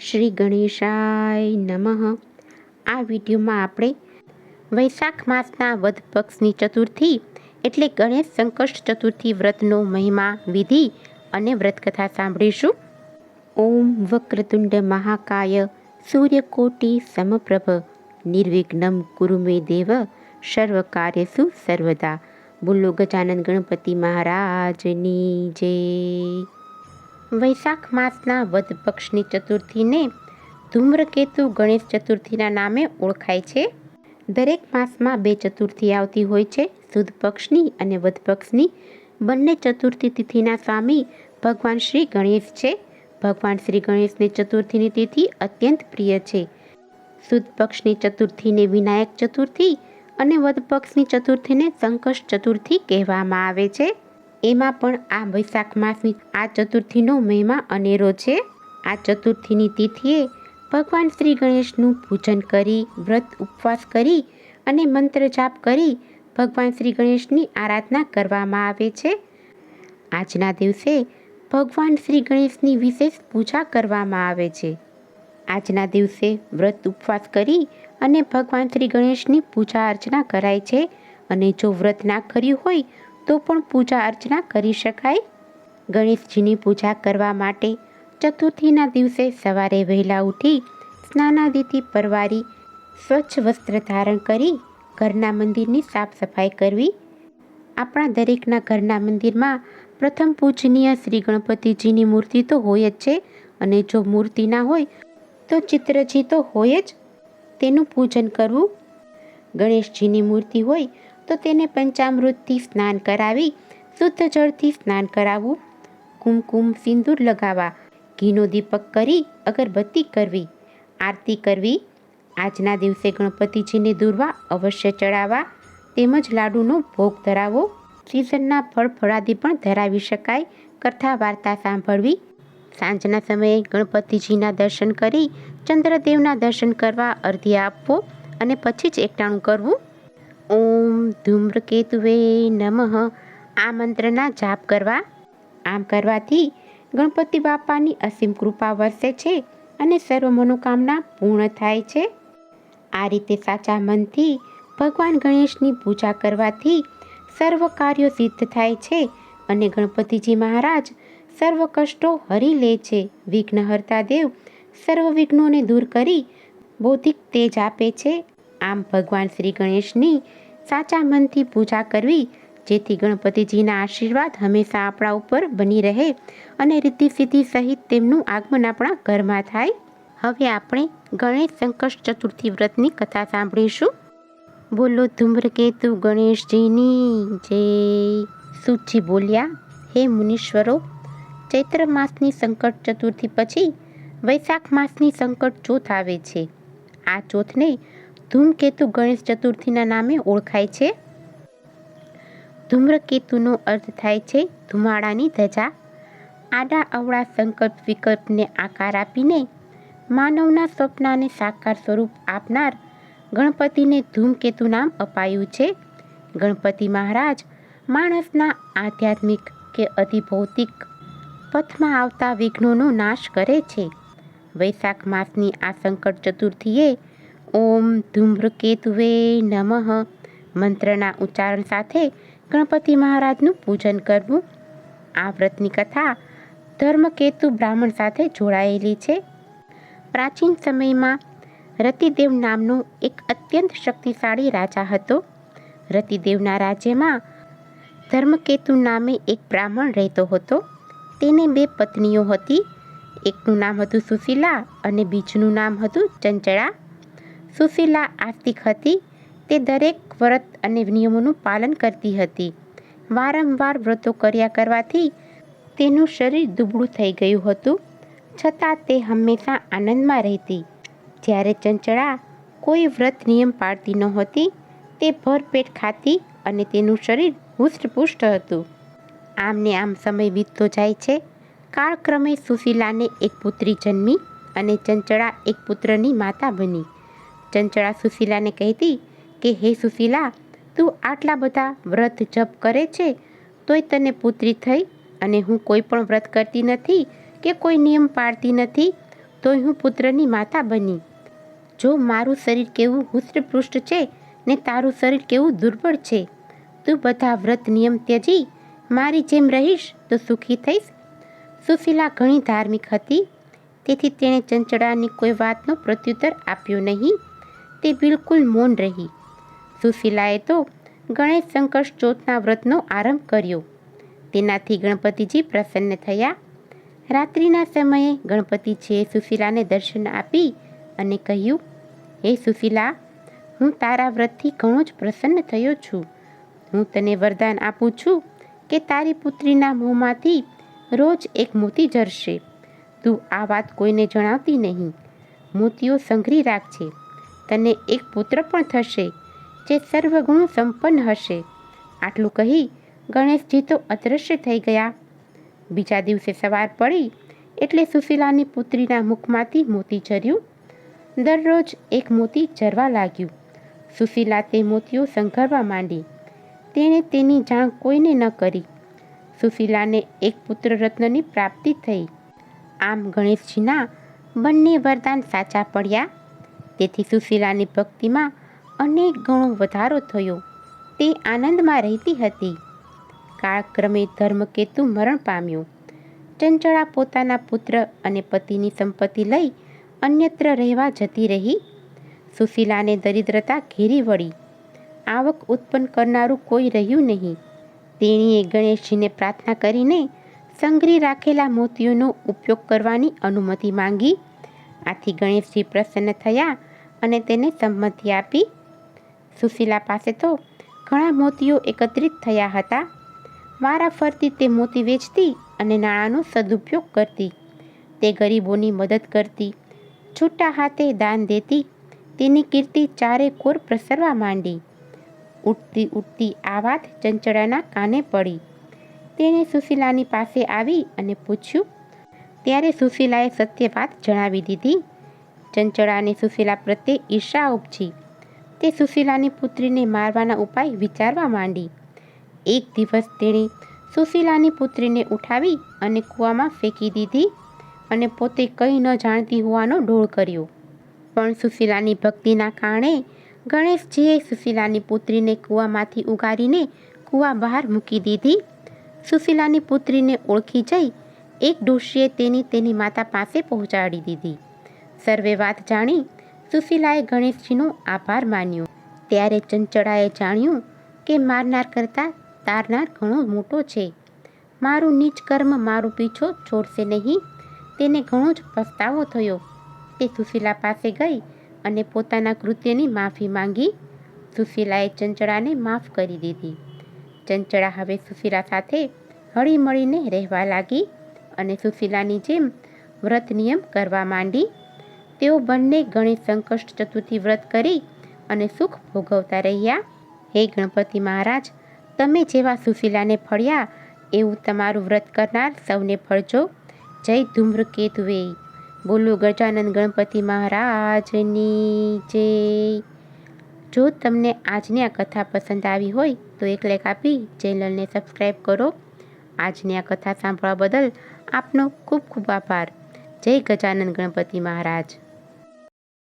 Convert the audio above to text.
શ્રી ગણેશાય નમઃ. આ વિડીયોમાં આપણે વૈશાખ માસના વધ પક્ષની ચતુર્થી એટલે ગણેશ સંકષ્ટ ચતુર્થી વ્રતનો મહિમા, વિધિ અને વ્રતકથા સાંભળીશું. ઓમ વક્રતુંડ મહાકાય સૂર્યકોટી સમપ્રભ. નિર્વિઘ્નમ ગુરુ મે દેવ. સર્વ સર્વદા. બોલો ગજાનંદ ગણપતિ મહારાજની જય. વૈશાખ માસના વદ પક્ષની ચતુર્થીને ધૂમ્રકેતુ ગણેશ ચતુર્થીના નામે ઓળખાય છે. દરેક માસમાં બે ચતુર્થી આવતી હોય છે, સુદ પક્ષની અને વધ પક્ષની. બંને ચતુર્થી તિથિના સ્વામી ભગવાન શ્રી ગણેશ છે. ભગવાન શ્રી ગણેશને ચતુર્થીની તિથિ અત્યંત પ્રિય છે. સુદ પક્ષની ચતુર્થીને વિનાયક ચતુર્થી અને વધ પક્ષની ચતુર્થીને સંકષ્ટ ચતુર્થી કહેવામાં આવે છે. એમાં પણ આ વૈશાખ માસની આ ચતુર્થીનો મહિમા અનેરો છે. આ ચતુર્થીની તિથિએ ભગવાન શ્રી ગણેશનું પૂજન કરી, વ્રત ઉપવાસ કરી અને મંત્ર જાપ કરી ભગવાન શ્રી ગણેશની આરાધના કરવામાં આવે છે. આજના દિવસે ભગવાન શ્રી ગણેશની વિશેષ પૂજા કરવામાં આવે છે. આજના દિવસે વ્રત ઉપવાસ કરી અને ભગવાન શ્રી ગણેશની પૂજા અર્ચના કરાય છે અને જો વ્રત ના કર્યું હોય તો પણ પૂજા અર્ચના કરી શકાય? ગણેશજીની પૂજા કરવા માટે ચતુર્થીના દિવસે સવારે વહેલા ઉઠી સ્નાનાદિથી પરવારી સ્વચ્છ વસ્ત્ર ધારણ કરી ઘરના મંદિરની સાફ સફાઈ કરવી. આપણા દરેકના ઘરના મંદિરમાં પ્રથમ પૂજનીય શ્રી ગણપતિજીની મૂર્તિ તો હોય જ છે અને જો મૂર્તિ ના હોય તો ચિત્રજી તો હોય જ. તેનું પૂજન કરવું. ગણેશજીની મૂર્તિ હોય તો તેને પંચામૃતથી સ્નાન કરાવી, શુદ્ધ જળથી સ્નાન કરાવવું. કુમકુમ સિંદૂર લગાવવા. ઘીનો દીપક કરી અગરબત્તી કરવી. આરતી કરવી. આજના દિવસે ગણપતિજીને દૂરવા અવશ્ય ચડાવવા. તેમજ લાડુનો ભોગ ધરાવો સિઝનના ફળ ફળાદી પણ ધરાવી શકાય. કથા વાર્તા સાંભળવી. સાંજના સમયે ગણપતિજીના દર્શન કરી ચંદ્રદેવના દર્શન કરવા અર્ધ્ય આપવો અને પછી જ એકટાણું કરવું. ઓમ ધૂમ્રકેતુવે નમઃ. આ મંત્રના જાપ કરવા. આમ કરવાથી ગણપતિ બાપાની અસીમ કૃપા વરસે છે અને સર્વ મનોકામના પૂર્ણ થાય છે. આ રીતે સાચા મનથી ભગવાન ગણેશની પૂજા કરવાથી સર્વ કાર્યો સિદ્ધ થાય છે અને ગણપતિજી મહારાજ સર્વ કષ્ટો હરી લે છે. વિઘ્નહર્તા દેવ સર્વ વિઘ્નોને દૂર કરી બૌદ્ધિક તેજ આપે છે. આમ ભગવાન શ્રી ગણેશની સાચા મનથી પૂજા કરવી, જેથી ગણપતિજીના આશીર્વાદ હંમેશા આપણા ઉપર બની રહે અને રિદ્ધિ સિદ્ધિ સહિત તેમનું આગમન આપણા ઘરમાં થાય. હવે આપણે ગણેશ સંકષ્ટ ચતુર્થી વ્રતની કથા સાંભળીશું. બોલો ધૂમ્રકેતુ ગણેશજીની જય. સુચી બોલ્યા, હે મુનીશ્વરો, ચૈત્ર માસની સંકટ ચતુર્થી પછી વૈશાખ માસની સંકટ ચોથ આવે છે. આ ચોથને ધૂમકેતુ ગણેશ ચતુર્થીના નામે ઓળખાય છે. ધૂમ્રકેતુનો અર્થ થાય છે ધુમાડાની ધજા. આડા અવળા સંકલ્પ વિકલ્પને આકાર આપીને માનવના સ્વપ્નાને સાકાર સ્વરૂપ આપનાર ગણપતિને ધૂમકેતુ નામ અપાયું છે. ગણપતિ મહારાજ માણસના આધ્યાત્મિક કે અધિભૌતિક પથમાં આવતા વિઘ્નોનો નાશ કરે છે. વૈશાખ માસની આ સંકટ ચતુર્થીએ ઓમ ધૂમ્રકેતુવે નમઃ. મંત્રના ઉચ્ચારણ સાથે ગણપતિ મહારાજનું પૂજન કરવું. આ વ્રતની કથા ધર્મકેતુ બ્રાહ્મણ સાથે જોડાયેલી છે. પ્રાચીન સમયમાં રતિદેવ નામનો એક અત્યંત શક્તિશાળી રાજા હતો. રતિદેવના રાજ્યમાં ધર્મકેતુ નામે એક બ્રાહ્મણ રહેતો હતો. તેને બે પત્નીઓ હતી. એકનું નામ હતું સુશીલા અને બીજનું નામ હતું ચંચળા. સુશીલા આસ્તિક હતી. તે દરેક વ્રત અને નિયમોનું પાલન કરતી હતી. વારંવાર વ્રતો કર્યા કરવાથી તેનું શરીર દુબળું થઈ ગયું હતું. છતાં તે હંમેશા આનંદમાં રહેતી. જ્યારે ચંચળા કોઈ વ્રત નિયમ પાળતી નહોતી, તે ભરપેટ ખાતી અને તેનું શરીર હુષ્ટપુષ્ટ હતું. આમને આમ સમય વીતતો જાય છે. કાળક્રમે સુશીલાને એક પુત્રી જન્મી અને ચંચળા એક પુત્રની માતા બની. ચંચળા સુશીલાને કહેતી કે, હે સુશીલા, તું આટલા બધા વ્રત જપ કરે છે, તોય તને પુત્રી થઈ અને હું કોઈ પણ વ્રત કરતી નથી કે કોઈ નિયમ પાળતી નથી, તોય હું પુત્રની માતા બની. જો મારું શરીર કેવું હુષ્ટપૃષ્ટ છે ને તારું શરીર કેવું દુર્બળ છે, તું બધા વ્રત નિયમ ત્યજી, મારી જેમ રહીશ તો સુખી થઈશ. સુશીલા ઘણી ધાર્મિક હતી, તેથી તેણે ચંચળાની કોઈ વાતનો પ્રત્યુત્તર આપ્યો નહીં. તે બિલકુલ મૌન રહી. સુશીલાએ તો ગણેશ સંકટ ચોથના વ્રતનો આરંભ કર્યો. તેનાથી ગણપતિજી પ્રસન્ન થયા. રાત્રિના સમયે ગણપતિજીએ સુશીલાને દર્શન આપી અને કહ્યું, હે સુશીલા, હું તારા વ્રતથી ઘણો જ પ્રસન્ન થયો છું. હું તને વરદાન આપું છું કે તારી પુત્રીના મોંમાંથી રોજ એક મોતી ઝરશે તું આ વાત કોઈને જણાવતી નહીં. મોતીઓ સંઘરી રાખજે. તને એક પુત્ર પણ થશે, જે સર્વગુણ સંપન્ન હશે. આટલું કહી ગણેશજી તો અદૃશ્ય થઈ ગયા. બીજા દિવસે સવાર પડી એટલે સુશીલાની પુત્રીના મુખમાંથી મોતી ઝર્યું. દરરોજ એક મોતી ઝરવા લાગ્યું. સુશીલા તે મોતીઓ સંઘરવા માંડી. તેણે તેની જાણ કોઈને ન કરી. સુશીલાને એક પુત્ર રત્નની પ્રાપ્તિ થઈ. આમ ગણેશજીના બંને વરદાન સાચા પડ્યા. તેથી સુશીલાની ભક્તિમાં અનેક ગણો વધારો થયો. તે આનંદમાં રહેતી હતી. કાળક્રમે ધર્મકેતુ મરણ પામ્યો. ચંચળા પોતાના પુત્ર અને પતિની સંપત્તિ લઈ અન્યત્ર રહેવા જતી રહી. સુશીલાને દરિદ્રતા ઘેરી વળી. આવક ઉત્પન્ન કરનારું કોઈ રહ્યું નહીં. તેણીએ ગણેશજીને પ્રાર્થના કરીને સંગ્રહી રાખેલા મોતીઓનો ઉપયોગ કરવાની અનુમતિ માંગી. આથી ગણેશજી પ્રસન્ન થયા અને તેને સંમતિ આપી. સુશીલા પાસે તો ઘણા મોતીઓ એકત્રિત થયા હતા. વારા ફરતી તે મોતી વેચતી અને નાણાંનો સદુપયોગ કરતી. તે ગરીબોની મદદ કરતી. છૂટા હાથે દાન દેતી. તેની કીર્તિ ચારે કોર પ્રસરવા માંડી. ઉઠતી ઉઠતી આ વાત ચંચળાના કાને પડી. તેણે સુશીલાની પાસે આવી અને પૂછ્યું, ત્યારે સુશીલાએ સત્ય વાત જણાવી દીધી? ચંચળાને સુશીલા પ્રત્યે ઈર્ષા ઉપજી. તે સુશીલાની પુત્રીને મારવાના ઉપાય વિચારવા માંડી. એક દિવસ તેણે સુશીલાની પુત્રીને ઉઠાવી અને કૂવામાં ફેંકી દીધી અને પોતે કંઈ ન જાણતી હોવાનો ડોળ કર્યો. પણ સુશીલાની ભક્તિના કારણે ગણેશજીએ સુશીલાની પુત્રીને કૂવામાંથી ઉગારીને કૂવા બહાર મૂકી દીધી. સુશીલાની પુત્રીને ઓળખી જઈ એક ડોશીએ તેની તેની માતા પાસે પહોંચાડી દીધી. સર્વે વાત જાણી, સુશીલાએ ગણેશજીનો આભાર માન્યો. ત્યારે ચંચળાએ જાણ્યું કે મારનાર કરતાં તારનાર ઘણો મોટો છે. મારું નીચ કર્મ મારું પીછો છોડશે નહીં, તેને ઘણો જ પસ્તાવો થયો. તે સુશીલા પાસે ગઈ અને પોતાના કૃત્યની માફી માંગી. સુશીલાએ ચંચળાને માફ કરી દીધી. ચંચળા હવે સુશીલા સાથે હળીમળીને રહેવા લાગી અને સુશીલાની જેમ વ્રત નિયમ કરવા માંડી. તેઓ બંને ગણેશ સંકષ્ટ ચતુર્થી વ્રત કરી અને સુખ ભોગવતા રહ્યા. હે ગણપતિ મહારાજ, તમે જેવા સુશીલાને ફળ્યા, એવું તમારું વ્રત કરનાર સૌને ફળજો. જય ધૂમ્રકેતુએ. બોલો ગજાનંદ ગણપતિ મહારાજની જય. જો તમને આજની આ કથા પસંદ આવી હોય, તો એક લાઈક આપી ચેનલને સબસ્ક્રાઈબ કરો. આજની આ કથા સાંભળવા બદલ આપનો ખૂબ ખૂબ આભાર. જય ગજાનંદ ગણપતિ મહારાજ.